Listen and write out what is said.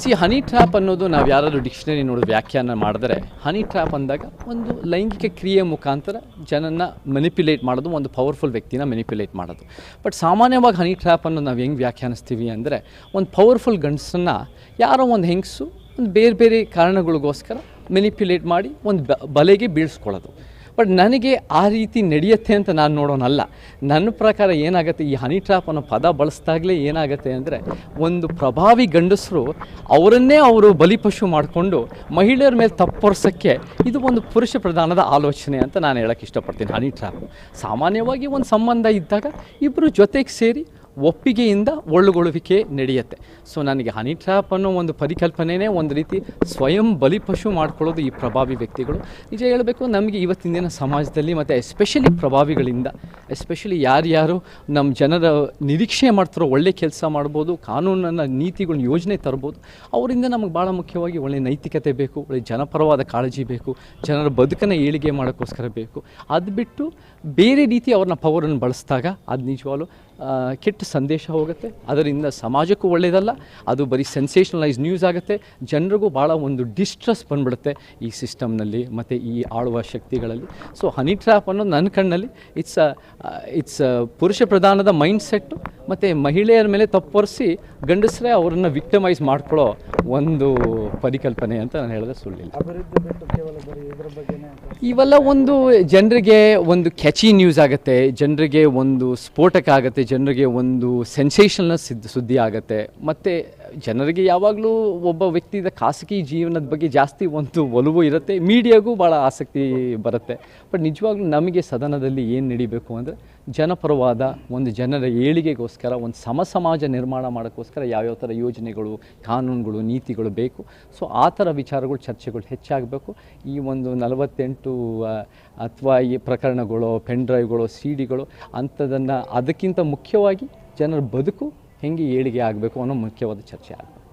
C honey trap ಅನ್ನೋದು ನಾವು ಯಾರಾದರೂ ಡಿಕ್ಷನರಿ ನೋಡಿ ವ್ಯಾಖ್ಯಾನ ಮಾಡಿದ್ರೆ ಹನಿ ಟ್ರ್ಯಾಪ್ ಅಂದಾಗ ಒಂದು ಲೈಂಗಿಕ ಕ್ರಿಯೆ ಮುಖಾಂತರ ಜನನ ಮೆನಿಪ್ಯುಲೇಟ್ ಮಾಡೋದು, ಒಂದು ಪವರ್ಫುಲ್ ವ್ಯಕ್ತಿನ ಮೆನಿಪ್ಯುಲೇಟ್ ಮಾಡೋದು. ಬಟ್ ಸಾಮಾನ್ಯವಾಗಿ ಹನಿ ಟ್ರ್ಯಾಪ್ ನಾವು ಹೆಂಗೆ ವ್ಯಾಖ್ಯಾನಿಸ್ತೀವಿ ಅಂದರೆ, ಒಂದು ಪವರ್ಫುಲ್ ಗಂಡಸನ್ನು ಯಾರೋ ಒಂದು ಹೆಂಗಸು ಒಂದು ಬೇರೆ ಬೇರೆ ಕಾರಣಗಳಿಗೋಸ್ಕರ ಮೆನಿಪ್ಯುಲೇಟ್ ಮಾಡಿ, ಒಂದು ಬಲೆಗೆ ಬೀಳಿಸ್ಕೊಳ್ಳೋದು. ಬಟ್ ನನಗೆ ಆ ರೀತಿ ನಡೆಯುತ್ತೆ ಅಂತ ನಾನು ನೋಡೋನಲ್ಲ. ನನ್ನ ಪ್ರಕಾರ ಏನಾಗುತ್ತೆ, ಈ ಹನಿ ಟ್ರ್ಯಾಪ್ ಅನ್ನೋ ಪದ ಬಳಸ್ದಾಗಲೇ ಏನಾಗುತ್ತೆ ಅಂದರೆ, ಒಂದು ಪ್ರಭಾವಿ ಗಂಡಸರು ಅವರನ್ನೇ ಅವರು ಬಲಿಪಶು ಮಾಡಿಕೊಂಡು ಮಹಿಳೆಯರ ಮೇಲೆ ತಪ್ಪೊರ್ಸೋಕ್ಕೆ ಇದು ಒಂದು ಪುರುಷ ಪ್ರಧಾನದ ಆಲೋಚನೆ ಅಂತ ನಾನು ಹೇಳೋಕ್ಕೆ ಇಷ್ಟಪಡ್ತೀನಿ ಹನಿ ಟ್ರಾಪ್. ಸಾಮಾನ್ಯವಾಗಿ ಒಂದು ಸಂಬಂಧ ಇದ್ದಾಗ ಇಬ್ಬರು ಜೊತೆಗೆ ಸೇರಿ ಒಪ್ಪಿಗೆಯಿಂದ ಒಳ್ಳುಗೊಳ್ಳುವಿಕೆ ನಡೆಯುತ್ತೆ. ಸೊ ನನಗೆ ಹನಿ ಟ್ರ್ಯಾಪ್ ಅನ್ನೋ ಒಂದು ಪರಿಕಲ್ಪನೆಯೇ ಒಂದು ರೀತಿ ಸ್ವಯಂ ಬಲಿಪಶು ಮಾಡ್ಕೊಳ್ಳೋದು ಈ ಪ್ರಭಾವಿ ವ್ಯಕ್ತಿಗಳು. ನಿಜ ಹೇಳಬೇಕು, ನಮಗೆ ಇವತ್ತಿನ ದಿನ ಸಮಾಜದಲ್ಲಿ ಮತ್ತು ಎಸ್ಪೆಷಲಿ ಪ್ರಭಾವಿಗಳಿಂದ ಎಸ್ಪೆಷಲಿ ಯಾರ್ಯಾರು ನಮ್ಮ ಜನರ ನಿರೀಕ್ಷೆ ಮಾಡ್ತಾರೋ, ಒಳ್ಳೆ ಕೆಲಸ ಮಾಡ್ಬೋದು, ಕಾನೂನನ್ನು, ನೀತಿಗಳನ್ನ, ಯೋಜನೆ ತರ್ಬೋದು, ಅವರಿಂದ ನಮಗೆ ಭಾಳ ಮುಖ್ಯವಾಗಿ ಒಳ್ಳೆ ನೈತಿಕತೆ ಬೇಕು, ಒಳ್ಳೆ ಜನಪರವಾದ ಕಾಳಜಿ ಬೇಕು, ಜನರ ಬದುಕನ್ನು ಏಳಿಗೆ ಮಾಡೋಕ್ಕೋಸ್ಕರ ಬೇಕು. ಅದು ಬಿಟ್ಟು ಬೇರೆ ರೀತಿ ಅವ್ರನ್ನ ಪವರನ್ನು ಬಳಸಿದಾಗ, ಅದು ನಿಜವಾಗ್ಲೂ ಕೆಟ್ಟ ಸಂದೇಶ ಹೋಗುತ್ತೆ. ಅದರಿಂದ ಸಮಾಜಕ್ಕೂ ಒಳ್ಳೆಯದಲ್ಲ ಅದು ಬರೀ ಸೆನ್ಸೇಷನಲೈಸ್ ನ್ಯೂಸ್ ಆಗುತ್ತೆ. ಜನರಿಗೂ ಭಾಳ ಒಂದು ಡಿಸ್ಟ್ರೆಸ್ ಬಂದ್ಬಿಡುತ್ತೆ ಈ ಸಿಸ್ಟಮ್ನಲ್ಲಿ ಮತ್ತು ಈ ಆಳುವ ಶಕ್ತಿಗಳಲ್ಲಿ. ಸೊ ಹನಿ ಟ್ರ್ಯಾಪ್ ಅನ್ನೋದು ನನ್ನ ಕಣ್ಣಲ್ಲಿ ಇಟ್ಸ್ ಇಟ್ಸ್ ಪುರುಷ ಪ್ರಧಾನದ ಮೈಂಡ್ ಸೆಟ್ಟು ಮತ್ತು ಮಹಿಳೆಯರ ಮೇಲೆ ತಪ್ಪೊರೆಸಿ ಗಂಡಸರೇ ಅವರನ್ನು ವಿಕ್ಟಮೈಸ್ ಮಾಡ್ಕೊಳ್ಳೋ ಒಂದು ಪರಿಕಲ್ಪನೆ ಅಂತ ನಾನು ಹೇಳಿದ್ರೆ ಸುಳ್ಳಿಲ್ಲ. ಇವೆಲ್ಲ ಒಂದು ಜನರಿಗೆ ಒಂದು ಕ್ಯಾಚಿ ನ್ಯೂಸ್ ಆಗುತ್ತೆ ಜನರಿಗೆ ಒಂದು ಸ್ಫೋಟಕ ಆಗುತ್ತೆ ಜನರಿಗೆ ಒಂದು ಸೆನ್ಸೇಷನ್ನ ಸಿದ್ಧ ಸುದ್ದಿ ಆಗುತ್ತೆ. ಮತ್ತು ಜನರಿಗೆ ಯಾವಾಗಲೂ ಒಬ್ಬ ವ್ಯಕ್ತಿಯ ಖಾಸಗಿ ಜೀವನದ ಬಗ್ಗೆ ಜಾಸ್ತಿ ಒಂದು ಒಲವು ಇರುತ್ತೆ. ಮೀಡಿಯಾಗೂ ಭಾಳ ಆಸಕ್ತಿ ಬರುತ್ತೆ. ಬಟ್ ನಿಜವಾಗ್ಲೂ ನಮಗೆ ಸದನದಲ್ಲಿ ಏನು ನಡಿಬೇಕು ಅಂದರೆ ಜನಪರವಾದ ಒಂದು ಜನರ ಏಳಿಗೆಗೋಸ್ಕರ, ಒಂದು ಸಮ ಸಮಾಜ ನಿರ್ಮಾಣ ಮಾಡೋಕ್ಕೋಸ್ಕರ ಯಾವ್ಯಾವ ಥರ ಯೋಜನೆಗಳು, ಕಾನೂನುಗಳು, ನೀತಿಗಳು ಬೇಕು. ಸೊ, ಆ ಥರ ವಿಚಾರಗಳು, ಚರ್ಚೆಗಳು ಹೆಚ್ಚಾಗಬೇಕು. ಈ ಒಂದು ನಲವತ್ತೆಂಟು ಅಥವಾ ಈ ಪ್ರಕರಣಗಳು, ಪೆನ್ ಡ್ರೈವ್ಗಳು, ಸಿ ಡಿಗಳು ಅಂಥದ್ದನ್ನು ಅದಕ್ಕಿಂತ ಮುಖ್ಯವಾಗಿ ಜನರ ಬದುಕು ಹೆಂಗೆ ಏಳಿಗೆ ಆಗಬೇಕು ಅನ್ನೋ ಮುಖ್ಯವಾದ ಚರ್ಚೆ ಆಗಬೇಕು.